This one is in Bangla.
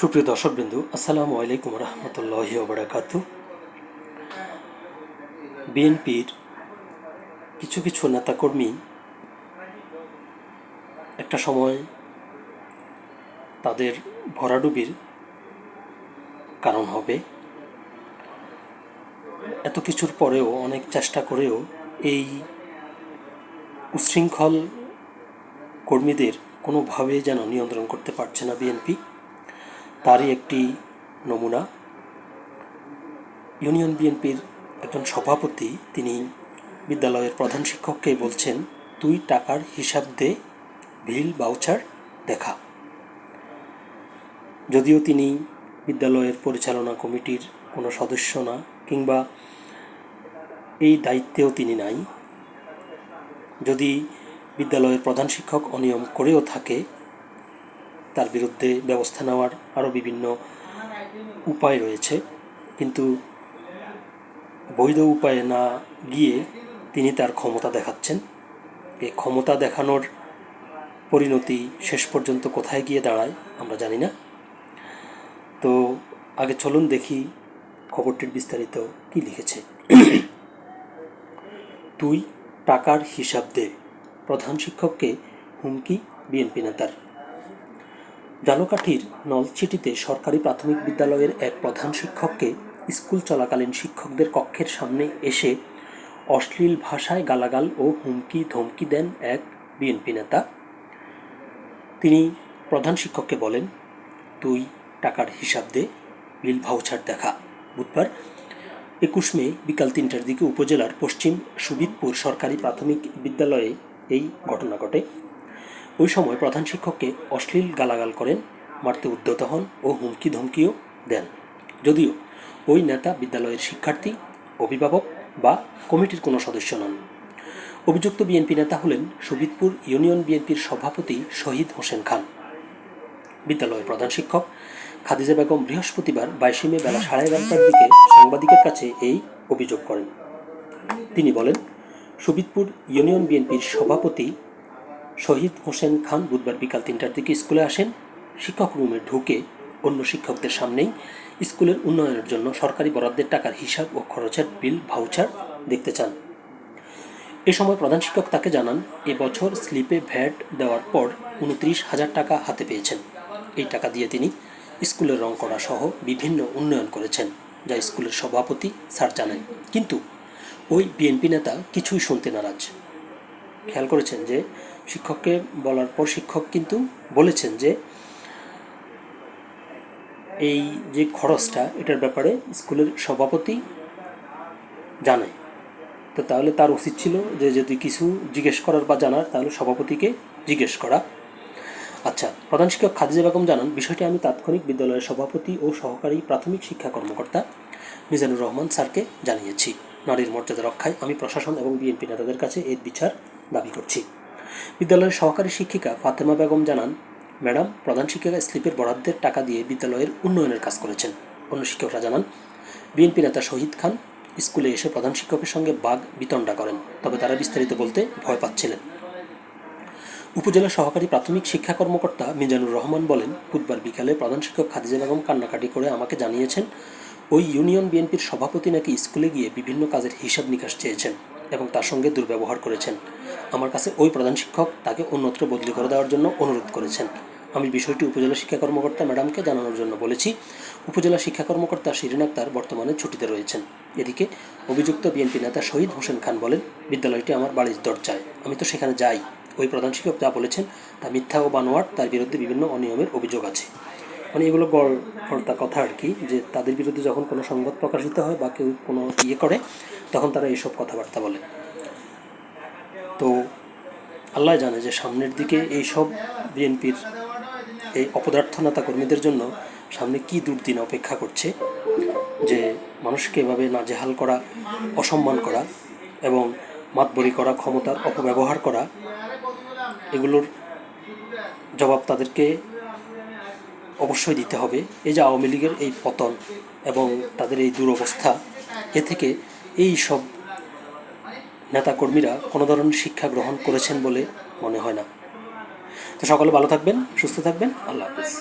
সুপ্রিয় দর্শকবৃন্দু, আসসালামু আলাইকুম রহমতুল্লাহি ওবরাকাত বিএনপির কিছু কিছু নেতাকর্মী একটা সময় তাদের ভরাডুবির কারণ হবে। এত কিছুর পরেও, অনেক চেষ্টা করেও এই উচ্ছৃঙ্খল কর্মীদের কোনোভাবে যেন নিয়ন্ত্রণ করতে পারছে না বিএনপি। তারই একটি নমুনা। ইউনিয়ন বিএনপির একজন সভাপতি, তিনি বিদ্যালয়ের প্রধান শিক্ষককে বলছেন তুই টাকার হিসাব দে ভিল বাউচার দেখা। যদিও তিনি বিদ্যালয়ের পরিচালনা কমিটির কোনো সদস্য না, কিংবা এই দায়িত্বেও তিনি নাই। যদি বিদ্যালয়ের প্রধান শিক্ষক অনিয়ম করেও থাকে তার বিরুদ্ধে ব্যবস্থা নেওয়ার আরও বিভিন্ন উপায় রয়েছে। কিন্তু বৈধ উপায়ে না গিয়ে তিনি তার ক্ষমতা দেখাচ্ছেন। এই ক্ষমতা দেখানোর পরিণতি শেষ পর্যন্ত কোথায় গিয়ে দাঁড়ায় আমরা জানি না। তো আগে চলুন দেখি খবরটির বিস্তারিত কি লিখেছে। তুই টাকার হিসাব দে। প্রধান শিক্ষককে হুমকি, বিএনপি নেতার। জালকাঠির নলছিটিতে সরকারি প্রাথমিক বিদ্যালয়ের এক প্রধান শিক্ষককে স্কুল চলাকালীন শিক্ষকদের কক্ষের সামনে এসে অশ্লীল ভাষায় গালাগাল ও হুমকি ধমকি দেন এক বিএনপি নেতা। তিনি প্রধান শিক্ষককে বলেন, তুই টাকার হিসাব দে, বিল ভাউচার দেখা। বুধবার একুশ মে বিকাল তিনটার দিকে উপজেলার পশ্চিম সুবিদপুর সরকারি প্রাথমিক বিদ্যালয়ে এই ঘটনা ঘটে। ওই সময় প্রধান শিক্ষককে অশ্লীল গালাগাল করেন, মারতে উদ্যত হন ও হুমকি ধমকিও দেন। যদিও ওই নেতা বিদ্যালয়ের শিক্ষার্থী, অভিভাবক বা কমিটির কোনো সদস্য নন। অভিযুক্ত বিএনপি নেতা হলেন সুবিদপুর ইউনিয়ন বিএনপির সভাপতি শহীদ হোসেন খান। বিদ্যালয়ের প্রধান শিক্ষক খাদিজা বেগম বৃহস্পতিবার বাইশে মে বেলা সাড়ে এগারোটার দিকে সাংবাদিকের কাছে এই অভিযোগ করেন। তিনি বলেন সুবিদপুর ইউনিয়ন বিএনপির সভাপতি শহীদ হোসেন খান বুধবার বিকাল তিনটার দিকে স্কুলে আসেন। শিক্ষক রুমে ঢুকে অন্য শিক্ষকদের সামনেই স্কুলের উন্নয়নের জন্য সরকারি বরাদ্দের টাকার হিসাব ও খরচের বিল, ভাউচার দেখতে চান। এ সময় প্রধান শিক্ষক তাকে জানান এবছর স্লিপে ভ্যাট দেওয়ার পর উনত্রিশ হাজার টাকা হাতে পেয়েছেন। এই টাকা দিয়ে তিনি স্কুলের রং করা সহ বিভিন্ন উন্নয়ন করেছেন, যা স্কুলের সভাপতি স্যার জানেন। কিন্তু ওই বিএনপি নেতা কিছুই শুনতে নারাজ। খেয়াল করেছেন যে শিক্ষককে বলার পর শিক্ষক কিন্তু বলেছেন যে এই যে খরচটা, এটার ব্যাপারে স্কুলের সভাপতি জানে। তো তাহলে তার উচিত ছিল যে যদি কিছু জিজ্ঞেস করার বা জানার, তাহলে সভাপতিকে জিজ্ঞেস করা। আচ্ছা প্রধান শিক্ষক খাদিজা বেগম জানান, বিষয়টি আমি তাৎক্ষণিক বিদ্যালয়ের সভাপতি ও সহকারী প্রাথমিক শিক্ষা কর্মকর্তা মিজানুর রহমান স্যারকে জানিয়েছি। নারীর মর্যাদা রক্ষায় আমি প্রশাসন এবং বিএনপি নেতাদের কাছে এর বিচার দাবি করছি। বিদ্যালয়ের সহকারী শিক্ষিকা ফাতেমা বেগম জানান, ম্যাডাম, প্রধান শিক্ষিকা স্লিপের বরাদ্দের টাকা দিয়ে বিদ্যালয়ের উন্নয়নের কাজ করেছেন। অন্য শিক্ষকরা জানান, বিএনপি নেতা শহীদ খান স্কুলে এসে প্রধান শিক্ষকের সঙ্গে বাঘ বিতণ্ডা করেন, তবে তারা বিস্তারিত বলতে ভয় পাচ্ছিলেন। উপজেলা সহকারী প্রাথমিক শিক্ষা কর্মকর্তা মিজানুর রহমান বলেন, বুধবার বিকালে প্রধান শিক্ষক খাদিজা বেগম কান্নাকাটি করে আমাকে জানিয়েছেন, ওই ইউনিয়ন বিএনপির সভাপতি নাকি স্কুলে গিয়ে বিভিন্ন কাজের হিসাব নিকাশ চেয়েছেন। এবং তার সঙ্গে দুর্ব্যবহার করেছেন। আমার কাছে ওই প্রধান শিক্ষক তাকে অন্যত্র বদলি করে দেওয়ার জন্য অনুরোধ করেছেন। আমি বিষয়টি উপজেলা শিক্ষা কর্মকর্তা ম্যাডামকে জানানোর জন্য বলেছি। উপজেলা শিক্ষা কর্মকর্তা শিরিন আক্তার বর্তমানে ছুটিতে রয়েছেন। এদিকে অভিযুক্ত বিএনপি নেতা শহীদ হোসেন খান বলেন, বিদ্যালয়টি আমার বাড়ির দরজায়। আমি তো সেখানে যাই। ওই প্রধান শিক্ষক যা বলেছেন তা মিথ্যা ও বানোয়ার তার বিরুদ্ধে বিভিন্ন অনিয়মের অভিযোগ আছে। মানে এগুলো গড় কথা আর কি, যে তাদের বিরুদ্ধে যখন কোনো সংবাদ প্রকাশিত হয় বা কেউ কোনো ইয়ে করে, তখন তারা এইসব কথাবার্তা বলে। তো আল্লাহ জানে যে সামনের দিকে এইসব বিএনপির এই অপদার্থ নেতা কর্মীদের জন্য সামনে কী দুর্দিন অপেক্ষা করছে, যে মানুষকে এভাবে নাজেহাল করা, অসম্মান করা এবং মাতবরি করা, ক্ষমতার অপব্যবহার করা, এগুলোর জবাব তাদেরকে অবশ্যই দিতে হবে। এই যে আওয়ামী লীগের এই পতন এবং তাদের এই দুরবস্থা, এ থেকে এই সব নেতাকর্মীরা কোনো ধরনের শিক্ষা গ্রহণ করেছেন বলে মনে হয় না। তো সকলে ভালো থাকবেন, সুস্থ থাকবেন, আল্লাহ হাফিজ।